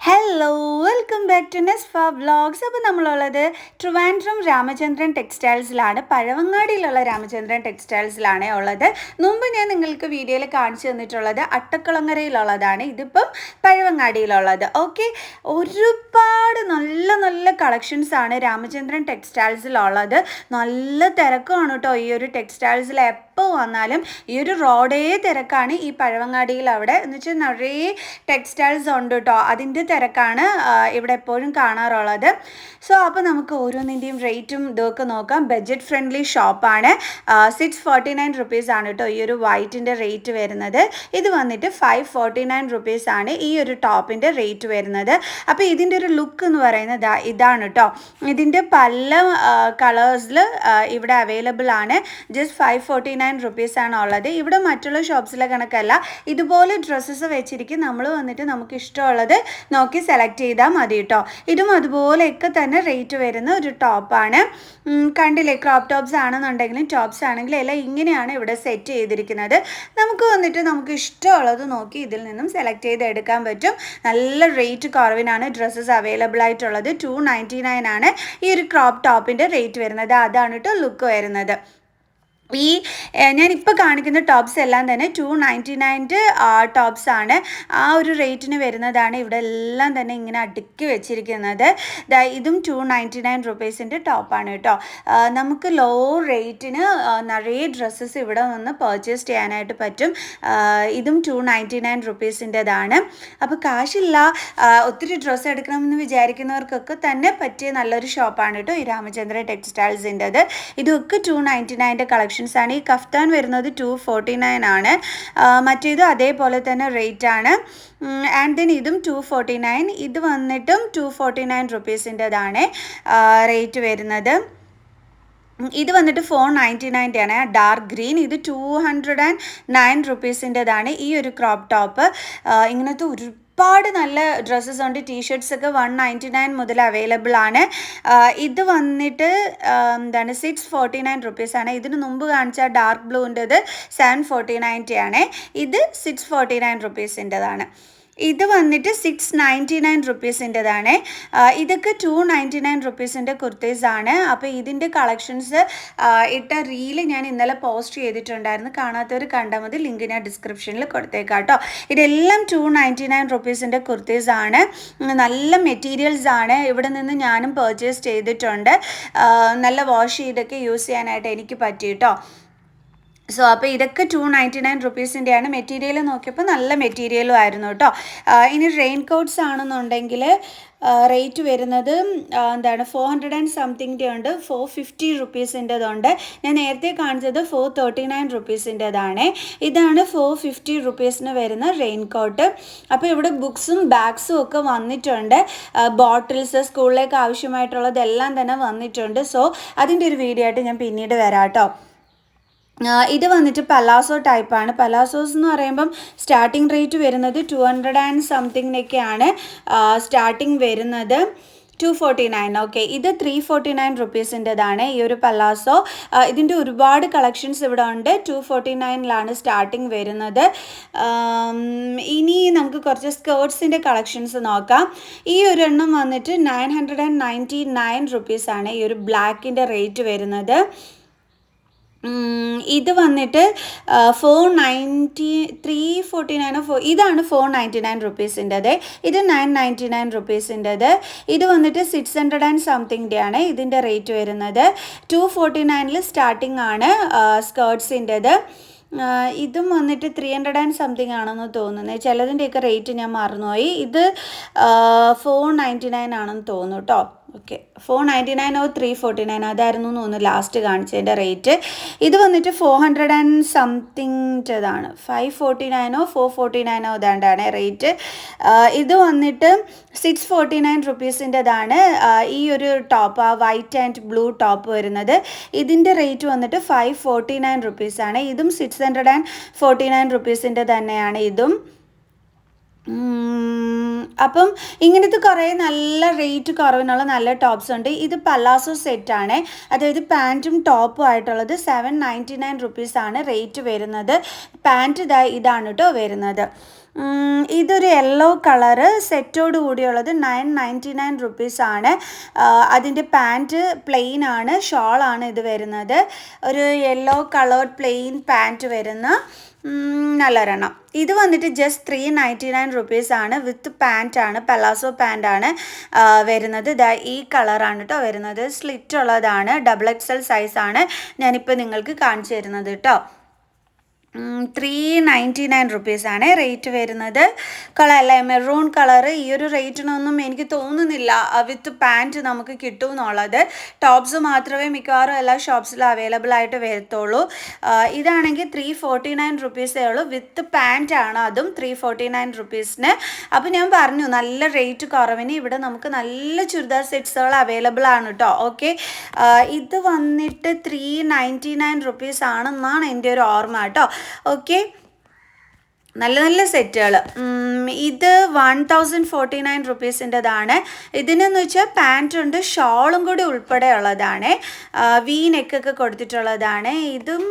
Hello welcome back to Nesfa vlogs അപ്പോൾ നമ്മളുള്ളത് ട്രിവാൻഡ്രം രാമചന്ദ്രൻ ടെക്സ്റ്റൈൽസിലാണ് പഴവങ്ങാടിയിലുള്ള രാമചന്ദ്രൻ ടെക്സ്റ്റൈൽസിലാണ് ഉള്ളത്. മുമ്പ് ഞാൻ നിങ്ങൾക്ക് വീഡിയോയിൽ കാണിച്ചു തന്നിട്ടുള്ളത് അട്ടക്കുളങ്ങരയിലുള്ളതാണ്. ഇതിപ്പം പഴവങ്ങാടിയിലുള്ളത്. ഓക്കെ ഒരുപാട് നല്ല നല്ല കളക്ഷൻസ് ആണ് രാമചന്ദ്രൻ ടെക്സ്റ്റൈൽസിലുള്ളത് നല്ല തിരക്കാണ് കേട്ടോ ഈ ഒരു ടെക്സ്റ്റൈൽസിൽ എപ്പോൾ വന്നാലും ഈ ഒരു റോഡേ തിരക്കാണ് ഈ പഴവങ്ങാടിയിൽ അവിടെ. എന്ന് വെച്ചാൽ നിറയെ ടെക്സ്റ്റൈൽസ് ഉണ്ട് കേട്ടോ അതിന്റെ തിരക്കാണ് ഇവിടെ എപ്പോഴും കാണാറുള്ളത്. സോ അപ്പോൾ നമുക്ക് ഓരോന്നിന്റെയും റേറ്റും ഇതൊക്കെ നോക്കാം. ബഡ്ജറ്റ് ഫ്രണ്ട്ലി ഷോപ്പാണ് സിക്സ് ഫോർട്ടി നയൻ റുപ്പീസ് ആണ് കേട്ടോ ഈ ഒരു വൈറ്റിന്റെ റേറ്റ് വരുന്നത്. ഇത് വന്നിട്ട് ഫൈവ് ഫോർട്ടി നയൻ റുപ്പീസ് ആണ് ഈ ഒരു ടോപ്പിന്റെ റേറ്റ് വരുന്നത്. അപ്പോൾ ഇതിന്റെ ഒരു ലുക്ക് എന്ന് പറയുന്നത് ഇതാണ് കേട്ടോ ഇതിന്റെ പല കളേഴ്സിൽ ഇവിടെ അവൈലബിൾ ആണ്. Just five forty nine rupees ആണ് ഉള്ളത് ഇവിടെ മറ്റുള്ള ഷോപ്സിലെ കണക്കല്ല ഇതുപോലെ ഡ്രസ്സസ് വെച്ചിരിക്കും നമ്മൾ വന്നിട്ട് നമുക്ക് ഇഷ്ടമുള്ളത് നോക്കി സെലക്ട് ചെയ്താൽ മതി കേട്ടോ ഇതും അതുപോലെയൊക്കെ തന്നെ റേറ്റ് വരുന്ന ഒരു ടോപ്പാണ് കണ്ടില്ലേ ക്രോപ്പ് ടോപ്സ് ആണെന്നുണ്ടെങ്കിലും ടോപ്സ് ആണെങ്കിലും എല്ലാം ഇങ്ങനെയാണ് ഇവിടെ സെറ്റ് ചെയ്തിരിക്കുന്നത്. നമുക്ക് വന്നിട്ട് നമുക്ക് ഇഷ്ടമുള്ളത് നോക്കി ഇതിൽ നിന്നും സെലക്ട് ചെയ്ത് എടുക്കാൻ പറ്റും. നല്ല റേറ്റ് കുറവിനാണ് ഡ്രസ്സസ് അവൈലബിൾ ആയിട്ടുള്ളത്. ടു നയന്റി നയൻ ആണ് ഈ ഒരു ക്രോപ്പ് ടോപ്പിന്റെ റേറ്റ് വരുന്നത്. അതാണ് കേട്ടോ ലുക്ക് വരുന്നത്. ഈ ഇപ്പോൾ കാണിക്കുന്ന ടോപ്സ് എല്ലാം തന്നെ ടു നയന്റി നയന്റെ ടോപ്സ് ആണ്. ആ ഒരു റേറ്റിന് വരുന്നതാണ്. ഇവിടെ എല്ലാം തന്നെ ഇങ്ങനെ അടുക്കി വെച്ചിരിക്കുന്നത്. ഇതും ടു നയന്റി നയൻ റുപ്പീസിന്റെ ടോപ്പാണ് കേട്ടോ നമുക്ക് ലോ റേറ്റിന് നിറയെ ഡ്രസ്സസ് ഇവിടെ നിന്ന് പർച്ചേസ് ചെയ്യാനായിട്ട് പറ്റും. ഇതും ടു നയന്റി നയൻ റുപ്പീസിന്റെതാണ് അപ്പോൾ കാശില്ല ഒത്തിരി ഡ്രസ്സ് എടുക്കണമെന്ന് വിചാരിക്കുന്നവർക്കൊക്കെ തന്നെ പറ്റിയ നല്ലൊരു ഷോപ്പാണ് കേട്ടോ ഈ രാമചന്ദ്ര ടെക്സ്റ്റൈൽസിന്റെത് ഇതൊക്കെ ടു നയന്റി നയന്റെ കളക്ഷൻസ് ആണ്. ഈ കഫ്താൻ വരുന്നത് ടു ഫോർട്ടി നയൻ ആണ് മറ്റേത് അതേപോലെ തന്നെ റേറ്റ് ആണ്. ആൻഡ് ദെൻ ഇതും ടു ഫോർട്ടി നയൻ ഇത് വന്നിട്ടും ടു ഫോർട്ടി നയൻ റുപ്പീസിന്റെതാണ് റേറ്റ് വരുന്നത്. ഇത് വന്നിട്ട് ഫോർ നയന്റി നയന്റെ ആണ് ഡാർക്ക് ഗ്രീൻ ഇത് ടു ഹൺഡ്രഡ് ആൻഡ് നയൻ റുപ്പീസിന്റെതാണ് ഈ ഒരു ക്രോപ്പ് ടോപ്പ് ഇങ്ങനത്തെ ഒരുപാട് നല്ല ഡ്രസ്സസ് ഉണ്ട്. ടീഷർട്സ് ഒക്കെ വൺ നയന്റി നയൻ മുതൽ അവൈലബിൾ ആണ്. ഇത് വന്നിട്ട് എന്താണ് സിക്സ് ഫോർട്ടി നയൻ റുപ്പീസാണ് ഇതിന് മുമ്പ് കാണിച്ച ഡാർക്ക് ബ്ലൂന്റെത് സെവൻ ഫോർട്ടി നയന്റി ആണ് ഇത് സിക്സ് ഫോർട്ടി നയൻ റുപ്പീസിന്റെതാണ് ഇത് വന്നിട്ട് സിക്സ് നയന്റി നയൻ റുപ്പീസിന്റെതാണ് ഇതൊക്കെ ടു നയന്റി നയൻ റുപ്പീസിന്റെ കുർത്തീസ് ആണ് അപ്പോൾ ഇതിന്റെ കളക്ഷൻസ് ഇട്ട റീൽ ഞാൻ ഇന്നലെ പോസ്റ്റ് ചെയ്തിട്ടുണ്ടായിരുന്നു. കാണാത്തവർ കണ്ടാൽ മതി. ലിങ്ക് ഞാൻ ഡിസ്ക്രിപ്ഷനിൽ കൊടുത്തേക്കാം കേട്ടോ ഇതെല്ലാം ടു നയന്റി നയൻ റുപ്പീസിന്റെ കുർത്തീസ് ആണ് നല്ല മെറ്റീരിയൽസ് ആണ് ഇവിടെ നിന്ന് ഞാനും പർച്ചേസ് ചെയ്തിട്ടുണ്ട്. നല്ല വാഷ് ചെയ്തൊക്കെ യൂസ് ചെയ്യാനായിട്ട് എനിക്ക് പറ്റി കേട്ടോ സോ അപ്പോൾ ഇതൊക്കെ ടു നയന്റി നയൻ റുപ്പീസിന്റെയാണ് മെറ്റീരിയൽ നോക്കിയപ്പോൾ നല്ല മെറ്റീരിയലും ആയിരുന്നു കേട്ടോ ഇനി റെയിൻ കോട്ട്സ് ആണെന്നുണ്ടെങ്കിൽ റേറ്റ് വരുന്നത് എന്താണ് ഫോർ ഹൺഡ്രഡ് ആൻഡ് സംതിങ്ങിന്റെ ഉണ്ട് ഫോർ ഫിഫ്റ്റി റുപ്പീസിന്റെതുണ്ട് ഞാൻ നേരത്തെ കാണിച്ചത് ഫോർ തേർട്ടി നയൻ റുപ്പീസിന്റെതാണ് ഇതാണ് ഫോർ ഫിഫ്റ്റി റുപ്പീസിന് വരുന്ന റെയിൻ കോട്ട് അപ്പോൾ ഇവിടെ ബുക്സും ബാഗ്സും ഒക്കെ വന്നിട്ടുണ്ട്. ബോട്ടിൽസ് സ്കൂളിലേക്ക് ആവശ്യമായിട്ടുള്ളതെല്ലാം തന്നെ വന്നിട്ടുണ്ട്. സോ അതിന്റെ ഒരു വീഡിയോ ആയിട്ട് ഞാൻ പിന്നീട് വരാം കേട്ടോ ഇത് വന്നിട്ട് പലാസോ ടൈപ്പാണ് പലാസോസ് എന്ന് പറയുമ്പം സ്റ്റാർട്ടിംഗ് റേറ്റ് വരുന്നത് ടു ഹൺഡ്രഡ് ആൻഡ് സംതിങ്ങിനൊക്കെയാണ് സ്റ്റാർട്ടിംഗ് വരുന്നത് ടു ഫോർട്ടി നയൻ ഓക്കെ ഇത് ത്രീ ഫോർട്ടി നയൻ റുപ്പീസിന്റെതാണ് ഈ ഒരു പലാസോ ഇതിന്റെ ഒരുപാട് കളക്ഷൻസ് ഇവിടെ ഉണ്ട്. ടു ഫോർട്ടി നയനിലാണ് സ്റ്റാർട്ടിങ് വരുന്നത്. ഇനി നമുക്ക് കുറച്ച് സ്കേർട്സിന്റെ കളക്ഷൻസ് നോക്കാം. ഈ ഒരു എണ്ണം വന്നിട്ട് nine hundred and ninety nine റുപ്പീസാണ് ഈ ഒരു ബ്ലാക്കിന്റെ റേറ്റ് വരുന്നത്. ഇത് വന്നിട്ട് ഫോർ നയന്റി ത്രീ ഫോർട്ടി നയനോ ഫോർ ഇതാണ് ഫോർ നയന്റി നയൻ റുപ്പീസിന്റെത് ഇത് നയൻ നയന്റി നയൻ റുപ്പീസിന്റെത് ഇത് വന്നിട്ട് സിക്സ് ഹൺഡ്രഡ് ആൻഡ് സംതിങ്ങിന്റെ ആണ് ഇതിന്റെ റേറ്റ് വരുന്നത്. ടു ഫോർട്ടി നയനിൽ സ്റ്റാർട്ടിംഗ് ആണ് സ്കേർട്സിന്റെത് ഇതും വന്നിട്ട് ത്രീ ഹൺഡ്രഡ് ആൻഡ് സംതിങ് ആണെന്ന് തോന്നുന്നത് ചിലതിന്റെയൊക്കെ റേറ്റ് ഞാൻ മറന്നുപോയി. ഇത് ഫോർ നയന്റി നയൻ ആണെന്ന് തോന്നുന്നു കേട്ടോ okay four ninety nine oh three forty nine അതായിരുന്നു ഒന്ന് ലാസ്റ്റ് കാണിച്ചതിന്റെ റേറ്റ് ഇത് വന്നിട്ട് ഫോർ ഹൺഡ്രഡ് ആൻഡ് സംതിങ്ങിന്റെതാണ് ഫൈവ് ഫോർട്ടി നയനോ ഫോർ ഫോർട്ടി നയനോ ഇതാണ്ടാണ് റേറ്റ് ഇത് വന്നിട്ട് സിക്സ് ഫോർട്ടി നയൻ റുപ്പീസിന്റെതാണ് ഈ ഒരു ടോപ്പ് ആ വൈറ്റ് ആൻഡ് ബ്ലൂ ടോപ്പ് വരുന്നത്. ഇതിന്റെ റേറ്റ് വന്നിട്ട് ഫൈവ് ഫോർട്ടി നയൻ റുപ്പീസാണ് ഇതും six hundred and forty nine റുപ്പീസിന്റെ തന്നെയാണ്. ഇതും അപ്പം ഇങ്ങനത്തെ കുറേ നല്ല റേറ്റ് കുറവിനുള്ള നല്ല ടോപ്സ് ഉണ്ട്. ഇത് പലാസോ സെറ്റാണ് അതായത് പാന്റും ടോപ്പും ആയിട്ടുള്ളത് സെവൻ നയന്റി നയൻ റുപ്പീസാണ് റേറ്റ് വരുന്നത്. പാന്റ് ഇതാ ഇതാണ് കേട്ടോ വരുന്നത്. ഇതൊരു യെല്ലോ കളറ് സെറ്റോട് കൂടിയുള്ളത് നയൻ നയന്റി നയൻ റുപ്പീസാണ് അതിന്റെ പാന്റ് പ്ലെയിൻ ആണ് ഷോളാണ് ഇത് വരുന്നത്. ഒരു യെല്ലോ കളേർഡ് പ്ലെയിൻ പാന്റ് വരുന്ന നല്ലൊരെണ്ണം. ഇത് വന്നിട്ട് just three ninety nine rupees ആണ്. വിത്ത് പാന്റ് ആണ്. പലാസോ പാന്റ് ആണ് വരുന്നത്. ഇതാ ഈ കളറാണ് കേട്ടോ വരുന്നത്. സ്ലിറ്റ് ഉള്ളതാണ്. ഡബിൾ എക്സൽ സൈസാണ് ഞാനിപ്പോൾ നിങ്ങൾക്ക് കാണിച്ചു തരുന്നത് കേട്ടോ ത്രീ നയന്റി നയൻ റുപ്പീസാണ് റേറ്റ് വരുന്നത്. കളർ അല്ല മെറൂൺ കളർ ഈ ഒരു റേറ്റിനൊന്നും എനിക്ക് തോന്നുന്നില്ല. വിത്ത് പാന്റ് നമുക്ക് കിട്ടും എന്നുള്ളത് ടോപ്സ് മാത്രമേ മിക്കവാറും എല്ലാ ഷോപ്സിലും അവൈലബിൾ ആയിട്ട് വരത്തുള്ളൂ. ഇതാണെങ്കിൽ ത്രീ ഫോർട്ടി നയൻ റുപ്പീസേ ഉള്ളൂ. വിത്ത് പാന്റ് ആണ് അതും ത്രീ ഫോർട്ടി നയൻ റുപ്പീസിന് അപ്പോൾ ഞാൻ പറഞ്ഞു നല്ല റേറ്റ് കുറവിന് ഇവിടെ നമുക്ക് നല്ല ചുരിദാർ സെറ്റ്സുകൾ അവൈലബിൾ ആണ് കേട്ടോ ഓക്കെ ഇത് വന്നിട്ട് ത്രീ നയന്റി നയൻ റുപ്പീസ് ആണെന്നാണ് എന്റെ ഒരു ഓർമ്മ കേട്ടോ ഓക്കെ. നല്ല നല്ല സെറ്റുകൾ. ഇത് വൺ തൗസൻഡ് ഫോർട്ടി നയൻ റുപ്പീസിന്റെതാണ്. ഇതിനെന്ന് വെച്ചാൽ പാന്റുണ്ട് ഷോളും കൂടി ഉൾപ്പെടെ ഉള്ളതാണ്. വി നെക്കൊക്കെ കൊടുത്തിട്ടുള്ളതാണ്. ഇതും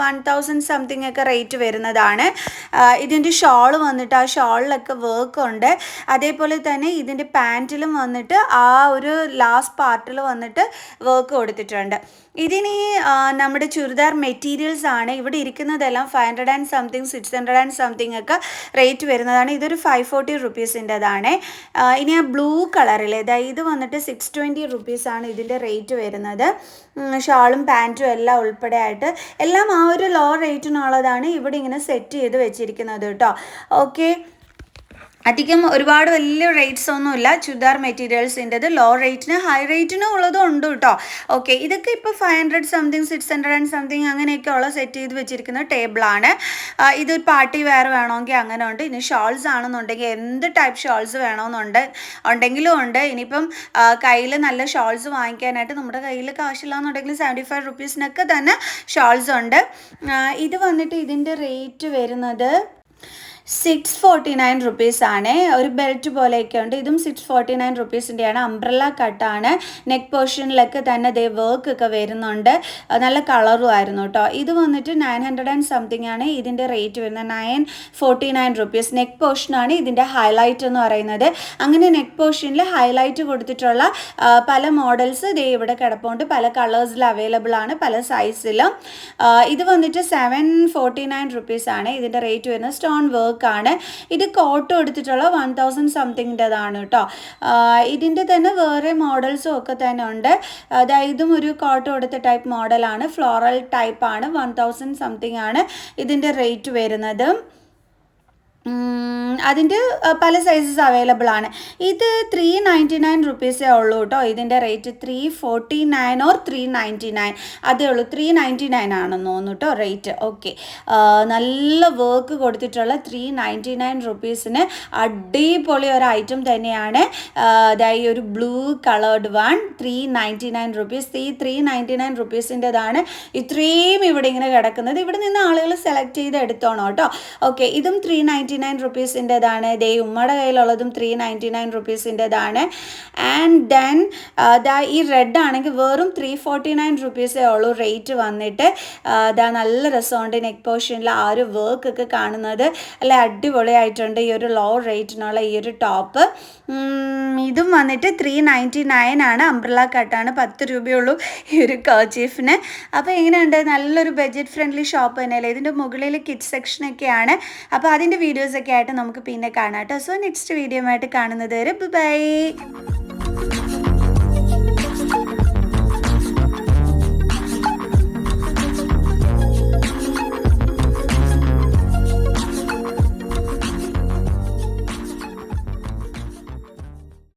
വൺ തൗസൻഡ് സംതിങ് ഒക്കെ റേറ്റ് വരുന്നതാണ്. ഇതിന്റെ ഷോൾ വന്നിട്ട് ആ ഷോളിലൊക്കെ വർക്ക് ഉണ്ട്. അതേപോലെ തന്നെ ഇതിന്റെ പാന്റിലും വന്നിട്ട് ആ ഒരു ലാസ്റ്റ് പാർട്ടിൽ വന്നിട്ട് വർക്ക് കൊടുത്തിട്ടുണ്ട്. ഇതിന് നമ്മുടെ ചുരിദാർ മെറ്റീരിയൽസ് ആണ് ഇവിടെ ഇരിക്കുന്നതെല്ലാം five hundred and something six hundred and something ഒക്കെ റേറ്റ് വരുന്നതാണ്. ഇതൊരു ഫൈവ് ഫോർട്ടി റുപ്പീസിന്റെതാണ് ഇനി ആ ബ്ലൂ കളറിൽ ഇതാ ഇത് വന്നിട്ട് സിക്സ് ട്വന്റി റുപ്പീസാണ് ഇതിന്റെ റേറ്റ് വരുന്നത്. ഷാളും പാന്റും എല്ലാം ഉൾപ്പെടെ ആയിട്ട് എല്ലാം ആ ഒരു ലോ റേറ്റിനുള്ളതാണ് ഇവിടെ ഇങ്ങനെ സെറ്റ് ചെയ്ത് വെച്ചിരിക്കുന്നത് കേട്ടോ. ഓക്കെ അധികം ഒരുപാട് വലിയ റേറ്റ്സ് ഒന്നുമില്ല. ചുരിദാർ മെറ്റീരിയൽസിന്റെത് ലോ റേറ്റിന് ഹൈ റേറ്റിനും ഉള്ളതും ഉണ്ട് കേട്ടോ ഓക്കെ ഇതൊക്കെ ഇപ്പോൾ five hundred something six hundred and something അങ്ങനെയൊക്കെ ഉള്ള സെറ്റ് ചെയ്ത് വെച്ചിരിക്കുന്ന ടേബിളാണ് ഇതൊരു പാർട്ടി വെയർ വേണമെങ്കിൽ അങ്ങനെ ഉണ്ട്. ഇനി ഷോൾസ് ആണെന്നുണ്ടെങ്കിൽ എന്ത് ടൈപ്പ് ഷോൾസ് വേണമെന്നുണ്ട് ഉണ്ടെങ്കിലും ഉണ്ട്. ഇനിയിപ്പം കയ്യിൽ നല്ല ഷോൾസ് വാങ്ങിക്കാനായിട്ട് നമ്മുടെ കയ്യിൽ കാശില്ലാന്നുണ്ടെങ്കിൽ സെവന്റി ഫൈവ് റുപ്പീസിനൊക്കെ തന്നെ ഷോൾസ് ഉണ്ട്. ഇത് വന്നിട്ട് ഇതിന്റെ റേറ്റ് വരുന്നത് സിക്സ് ഫോർട്ടി നയൻ റുപ്പീസ് ആണ്. ഒരു ബെൽറ്റ് പോലെയൊക്കെ ഉണ്ട്. ഇതും സിക്സ് ഫോർട്ടി നയൻ റുപ്പീസിന്റെയാണ് അംബ്രല്ല കട്ടാണ് നെക്ക് പോർഷനിലൊക്കെ തന്നെ ദേ വർക്ക് ഒക്കെ വരുന്നുണ്ട്. നല്ല കളറും ആയിരുന്നു കേട്ടോ ഇത് വന്നിട്ട് നയൻ ഹൺഡ്രഡ് ആൻഡ് സംതിങ് ആണ്. ഇതിന്റെ റേറ്റ് വരുന്നത് nine forty nine rupees neck പോർഷനാണ് ഇതിന്റെ ഹൈലൈറ്റ് എന്ന് പറയുന്നത്. അങ്ങനെ നെക്ക് പോർഷനിൽ ഹൈലൈറ്റ് കൊടുത്തിട്ടുള്ള പല മോഡൽസ് ദേ ഇവിടെ കിടപ്പുണ്ട്. പല കളേഴ്സിൽ അവൈലബിൾ ആണ്. പല സൈസിലും ഇത് വന്നിട്ട് സെവൻ ഫോർട്ടി നയൻ റുപ്പീസ് ആണ്. ഇതിന്റെ റേറ്റ് വരുന്നത്. സ്റ്റോൺ വർക്ക് ആണ് ഇത് കോട്ട് എടുത്തിട്ടുള്ള വൺ തൗസൻഡ് സംതിങ്ങിന്റെതാണ് കേട്ടോ ഇതിന്റെ തന്നെ വേറെ മോഡൽസും ഒക്കെ തന്നെ ഉണ്ട്. അതായത് ഇതും ഒരു കോട്ട് കൊടുത്ത ടൈപ്പ് മോഡലാണ് ഫ്ലോറൽ ടൈപ്പാണ് വൺ തൗസൻഡ് സംതിങ് ആണ് ഇതിന്റെ റേറ്റ് വരുന്നത്. അതിന്റെ പല സൈസസ് അവൈലബിൾ ആണ്. ഇത് ത്രീ നയന്റി നയൻ റുപ്പീസേ ഉള്ളൂ കേട്ടോ ഇതിന്റെ rate three forty nine or three ninety nine അതേ ഉള്ളൂ. ത്രീ നയന്റി നയൻ ആണെന്ന് തോന്നുന്നു കേട്ടോ റേറ്റ് ഓക്കെ നല്ല വർക്ക് കൊടുത്തിട്ടുള്ള ത്രീ നയന്റി നയൻ റുപ്പീസിന് അടിപൊളി ഒരു ഐറ്റം തന്നെയാണ്. അതായത് ഒരു blue coloured one three ninety nine rupees ഈ ത്രീ നയന്റി നയൻ റുപ്പീസിന്റെതാണ് ഇത്രയും ഇവിടെ ഇങ്ങനെ കിടക്കുന്നത്. ഇവിടെ നിന്ന് ആളുകൾ സെലക്ട് ചെയ്ത് എടുത്തോണം കേട്ടോ ഓക്കെ ഇതും ത്രീ നയന്റി നയൻ റുപ്പീസിന്റെതാണ് ദേ ഉമ്മയുടെ കയ്യിലുള്ളതും ത്രീ നയന്റി നയൻ റുപ്പീസിന്റെതാണ് ആൻഡ് ദെൻ ദാ ഈ റെഡ് ആണെങ്കിൽ വെറും ത്രീ ഫോർട്ടി നയൻ റുപ്പീസേ ഉള്ളൂ റേറ്റ് വന്നിട്ട്. ദാ നല്ല രസമുണ്ട് നെക്ക് പോർഷനിൽ ആ ഒരു വർക്ക് ഒക്കെ കാണുന്നത്. അല്ല അടിപൊളിയായിട്ടുണ്ട് ഈ ഒരു ലോ റേറ്റിനുള്ള ഈ ഒരു ടോപ്പ് ഇതും വന്നിട്ട് ത്രീ നയന്റി നയൻ ആണ് അംബ്രല കട്ടാണ് പത്ത് രൂപയുള്ളൂ ഈ ഒരു കർച്ചീഫിന് അപ്പോൾ എങ്ങനെയുണ്ട്? നല്ലൊരു ബഡ്ജറ്റ് ഫ്രണ്ട്ലി ഷോപ്പ് തന്നെയല്ലേ? ഇതിന്റെ മുകളിൽ കിഡ് സെക്ഷനൊക്കെയാണ് അപ്പോൾ അതിന്റെ വീഡിയോസൊക്കെ ആയിട്ട് നമുക്ക് പിന്നെ കാണാം കേട്ടോ. സോ നെക്സ്റ്റ് വീഡിയോ ആയിട്ട് കാണുന്നത് വരെ ബൈ